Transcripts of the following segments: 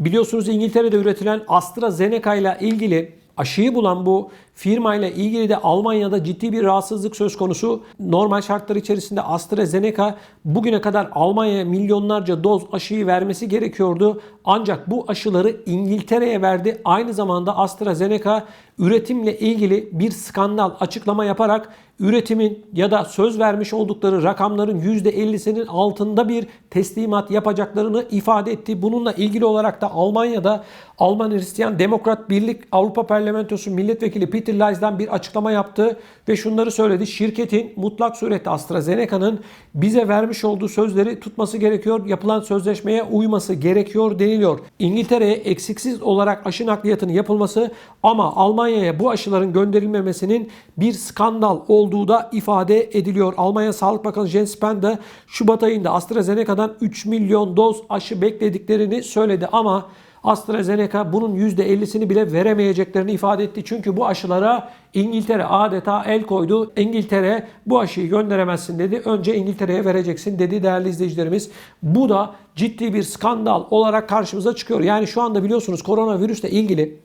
Biliyorsunuz İngiltere'de üretilen AstraZeneca ile ilgili aşıyı bulan bu firmayla ilgili de Almanya'da ciddi bir rahatsızlık söz konusu. Normal şartlar içerisinde AstraZeneca bugüne kadar Almanya'ya milyonlarca doz aşıyı vermesi gerekiyordu. Ancak bu aşıları İngiltere'ye verdi. Aynı zamanda AstraZeneca üretimle ilgili bir skandal açıklama yaparak üretimin ya da söz vermiş oldukları rakamların %50'sinin altında bir teslimat yapacaklarını ifade etti. Bununla ilgili olarak da Almanya'da Alman Hristiyan Demokrat Birlik Avrupa Parlamentosu Milletvekili Peter Lies'den bir açıklama yaptı ve şunları söyledi. Şirketin mutlak surette AstraZeneca'nın bize vermiş olduğu sözleri tutması gerekiyor. Yapılan sözleşmeye uyması gerekiyor deniliyor. İngiltere'ye eksiksiz olarak aşı nakliyatının yapılması ama Almanya'ya bu aşıların gönderilmemesinin bir skandal olduğu da ifade ediliyor. Almanya Sağlık Bakanı Jens Spahn de Şubat ayında AstraZeneca'dan 3 milyon doz aşı beklediklerini söyledi ama AstraZeneca bunun %50'sini bile veremeyeceklerini ifade etti. Çünkü bu aşılara İngiltere adeta el koydu. İngiltere bu aşıyı gönderemezsin dedi. Önce İngiltere'ye vereceksin dedi değerli izleyicilerimiz. Bu da ciddi bir skandal olarak karşımıza çıkıyor. Yani şu anda biliyorsunuz koronavirüsle ilgili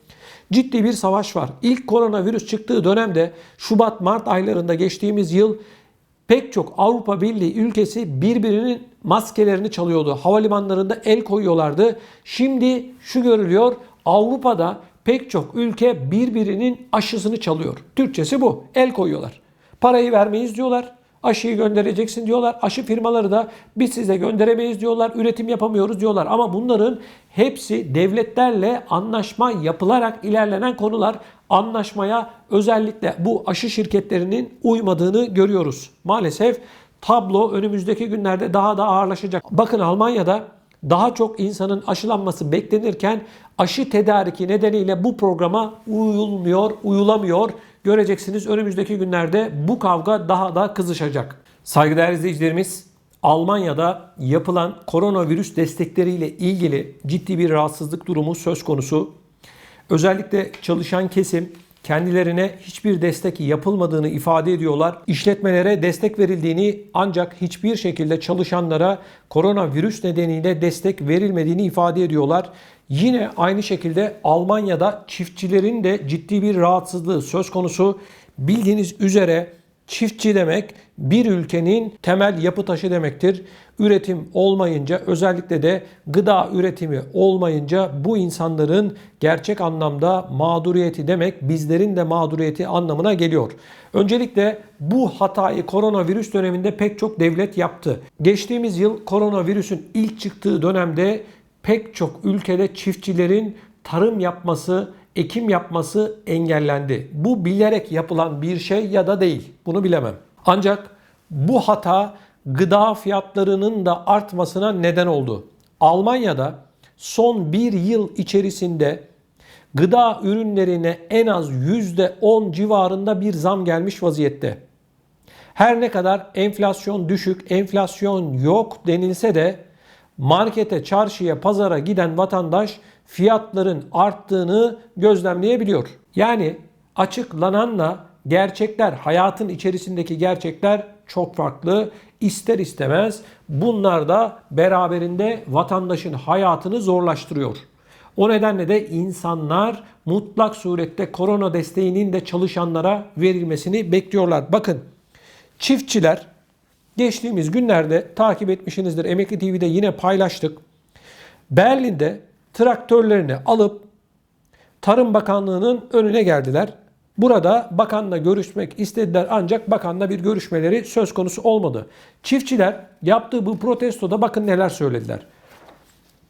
ciddi bir savaş var. İlk koronavirüs çıktığı dönemde Şubat-Mart aylarında geçtiğimiz yıl pek çok Avrupa Birliği ülkesi birbirinin maskelerini çalıyordu. Havalimanlarında el koyuyorlardı. Şimdi şu görülüyor. Avrupa'da pek çok ülke birbirinin aşısını çalıyor. Türkçesi bu. El koyuyorlar. Parayı vermeyiz diyorlar. Aşıyı göndereceksin diyorlar. Aşı firmaları da biz size gönderemeyiz diyorlar. Üretim yapamıyoruz diyorlar. Ama bunların hepsi devletlerle anlaşma yapılarak ilerlenen konular. Anlaşmaya özellikle bu aşı şirketlerinin uymadığını görüyoruz. Maalesef tablo önümüzdeki günlerde daha da ağırlaşacak. Bakın Almanya'da daha çok insanın aşılanması beklenirken aşı tedariki nedeniyle bu programa uyulmuyor, uyulamıyor. Göreceksiniz önümüzdeki günlerde bu kavga daha da kızışacak. Saygıdeğer izleyicilerimiz, Almanya'da yapılan koronavirüs destekleriyle ilgili ciddi bir rahatsızlık durumu söz konusu. Özellikle çalışan kesim kendilerine hiçbir destek yapılmadığını ifade ediyorlar. İşletmelere destek verildiğini ancak hiçbir şekilde çalışanlara koronavirüs nedeniyle destek verilmediğini ifade ediyorlar. Yine aynı şekilde Almanya'da çiftçilerin de ciddi bir rahatsızlığı söz konusu. Bildiğiniz üzere Çiftçi demek bir ülkenin temel yapı taşı demektir. Üretim olmayınca özellikle de gıda üretimi olmayınca bu insanların gerçek anlamda mağduriyeti demek bizlerin de mağduriyeti anlamına geliyor. Öncelikle bu hatayı koronavirüs döneminde pek çok devlet yaptı. Geçtiğimiz yıl koronavirüsün ilk çıktığı dönemde pek çok ülkede çiftçilerin tarım yapması, ekim yapması engellendi. Bu bilerek yapılan bir şey ya da değil. Bunu bilemem. Ancak bu hata gıda fiyatlarının da artmasına neden oldu. Almanya'da son bir yıl içerisinde gıda ürünlerine en az %10 civarında bir zam gelmiş vaziyette. Her ne kadar enflasyon düşük, enflasyon yok denilse de markete, çarşıya, pazara giden vatandaş fiyatların arttığını gözlemleyebiliyor. Yani açıklananla gerçekler, hayatın içerisindeki gerçekler çok farklı. İster istemez bunlar da beraberinde vatandaşın hayatını zorlaştırıyor. O nedenle de insanlar mutlak surette korona desteğinin de çalışanlara verilmesini bekliyorlar. Bakın çiftçiler geçtiğimiz günlerde takip etmişsinizdir. Emekli TV'de yine paylaştık. Berlin'de traktörlerini alıp Tarım Bakanlığı'nın önüne geldiler. Burada bakanla görüşmek istediler ancak bakanla bir görüşmeleri söz konusu olmadı. Çiftçiler yaptığı bu protestoda bakın neler söylediler.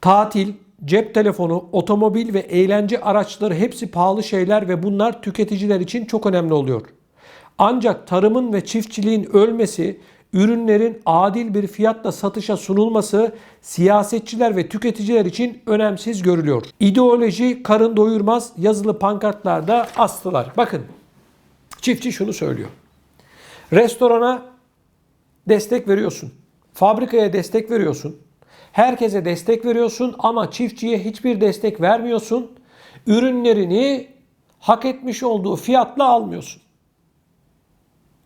Tatil, cep telefonu, otomobil ve eğlence araçları hepsi pahalı şeyler ve bunlar tüketiciler için çok önemli oluyor. Ancak tarımın ve çiftçiliğin ölmesi ürünlerin adil bir fiyatla satışa sunulması siyasetçiler ve tüketiciler için önemsiz görülüyor. İdeoloji karın doyurmaz yazılı pankartlarda astılar. Bakın çiftçi şunu söylüyor. Restorana destek veriyorsun. Fabrikaya destek veriyorsun. Herkese destek veriyorsun ama çiftçiye hiçbir destek vermiyorsun. Ürünlerini hak etmiş olduğu fiyatla almıyorsun.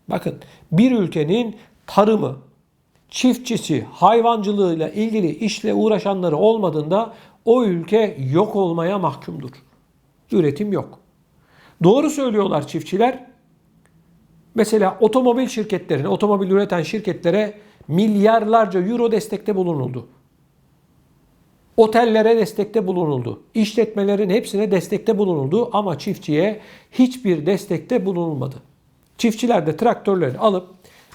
Bakın bir ülkenin tarımı, çiftçisi, hayvancılığıyla ilgili işle uğraşanları olmadığında o ülke yok olmaya mahkumdur. Üretim yok. Doğru söylüyorlar çiftçiler. Mesela otomobil şirketlerine, otomobil üreten şirketlere milyarlarca euro destekte bulunuldu. Otellere destekte bulunuldu. İşletmelerin hepsine destekte bulunuldu ama çiftçiye hiçbir destekte bulunulmadı. Çiftçiler de traktörlerini alıp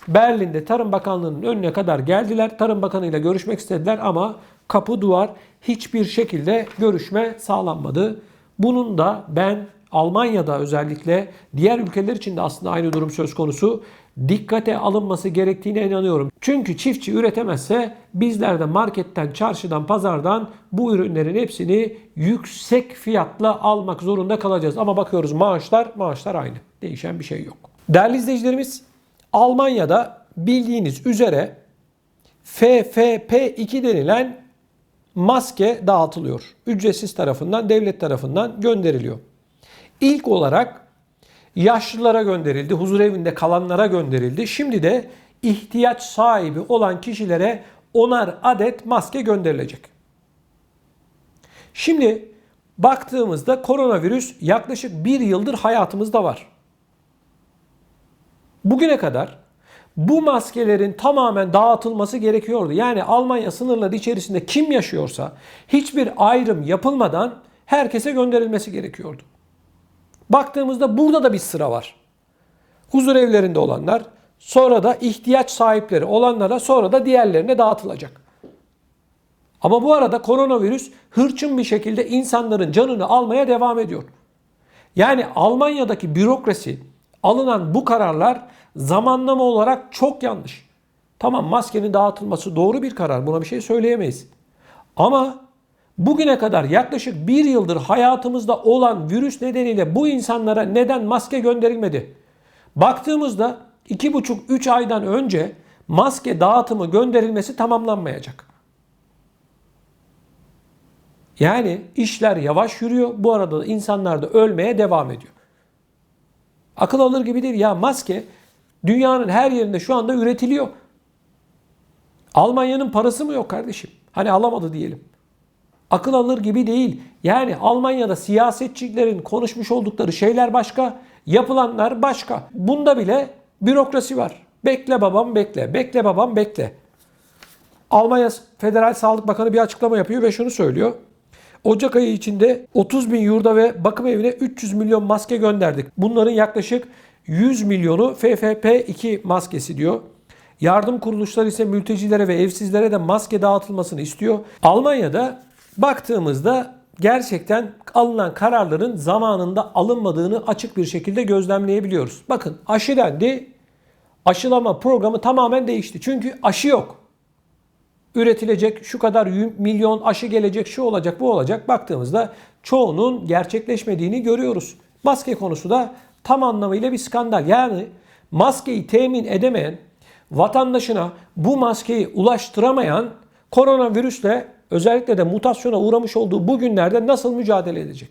Berlin'de Tarım Bakanlığı'nın önüne kadar geldiler. Tarım Bakanı ile görüşmek istediler ama kapı duvar hiçbir şekilde görüşme sağlanmadı. Bunun da ben Almanya'da özellikle diğer ülkeler için de aslında aynı durum söz konusu. Dikkate alınması gerektiğine inanıyorum. Çünkü çiftçi üretemezse bizler de marketten, çarşıdan, pazardan bu ürünlerin hepsini yüksek fiyatla almak zorunda kalacağız. Ama bakıyoruz maaşlar, maaşlar aynı. Değişen bir şey yok. Değerli izleyicilerimiz, Almanya'da bildiğiniz üzere FFP2 denilen maske dağıtılıyor. Ücretsiz tarafından, devlet tarafından gönderiliyor. İlk olarak yaşlılara gönderildi, huzur evinde kalanlara gönderildi. Şimdi de ihtiyaç sahibi olan kişilere onar adet maske gönderilecek. Şimdi baktığımızda koronavirüs yaklaşık bir yıldır hayatımızda var. Bugüne kadar bu maskelerin tamamen dağıtılması gerekiyordu. Yani Almanya sınırları içerisinde kim yaşıyorsa hiçbir ayrım yapılmadan herkese gönderilmesi gerekiyordu. Baktığımızda burada da bir sıra var. Huzur evlerinde olanlar, sonra da ihtiyaç sahipleri olanlara, sonra da diğerlerine dağıtılacak. Ama bu arada koronavirüs hırçın bir şekilde insanların canını almaya devam ediyor. Yani Almanya'daki bürokrasi alınan bu kararlar zamanlama olarak çok yanlış. Tamam maskenin dağıtılması doğru bir karar. Buna bir şey söyleyemeyiz. Ama bugüne kadar yaklaşık bir yıldır hayatımızda olan virüs nedeniyle bu insanlara neden maske gönderilmedi? Baktığımızda 2,5-3 aydan önce maske dağıtımı gönderilmesi tamamlanmayacak. Yani işler yavaş yürüyor. Bu arada da insanlar da ölmeye devam ediyor. Akıl alır gibi değil. Ya maske dünyanın her yerinde şu anda üretiliyor. Almanya'nın parası mı yok kardeşim? Hani alamadı diyelim. Akıl alır gibi değil. Yani Almanya'da siyasetçilerin konuşmuş oldukları şeyler başka, yapılanlar başka. Bunda bile bürokrasi var. Bekle babam bekle, bekle babam bekle. Almanya Federal Sağlık Bakanı bir açıklama yapıyor ve şunu söylüyor. Ocak ayı içinde 30 bin yurda ve bakım evine 300 milyon maske gönderdik. Bunların yaklaşık 100 milyonu FFP2 maskesi diyor. Yardım kuruluşları ise mültecilere ve evsizlere de maske dağıtılmasını istiyor. Almanya'da baktığımızda gerçekten alınan kararların zamanında alınmadığını açık bir şekilde gözlemleyebiliyoruz. Bakın aşı dendi. Aşılama programı tamamen değişti. Çünkü aşı yok üretilecek, şu kadar milyon aşı gelecek, şu olacak, bu olacak. Baktığımızda çoğunun gerçekleşmediğini görüyoruz. Maske konusu da tam anlamıyla bir skandal. Yani maskeyi temin edemeyen, vatandaşına bu maskeyi ulaştıramayan koronavirüsle özellikle de mutasyona uğramış olduğu bu günlerde nasıl mücadele edecek?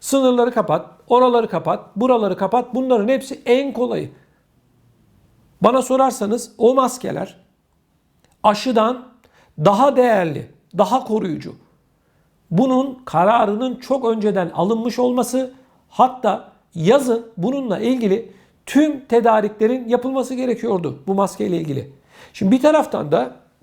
Sınırları kapat, oraları kapat, buraları kapat. Bunların hepsi en kolayı. Bana sorarsanız o maskeler aşıdan daha değerli, daha koruyucu. Bunun kararının çok önceden alınmış olması hatta yazın bununla ilgili tüm tedariklerin yapılması gerekiyordu bu maskeyle ilgili. Şimdi bir taraftan da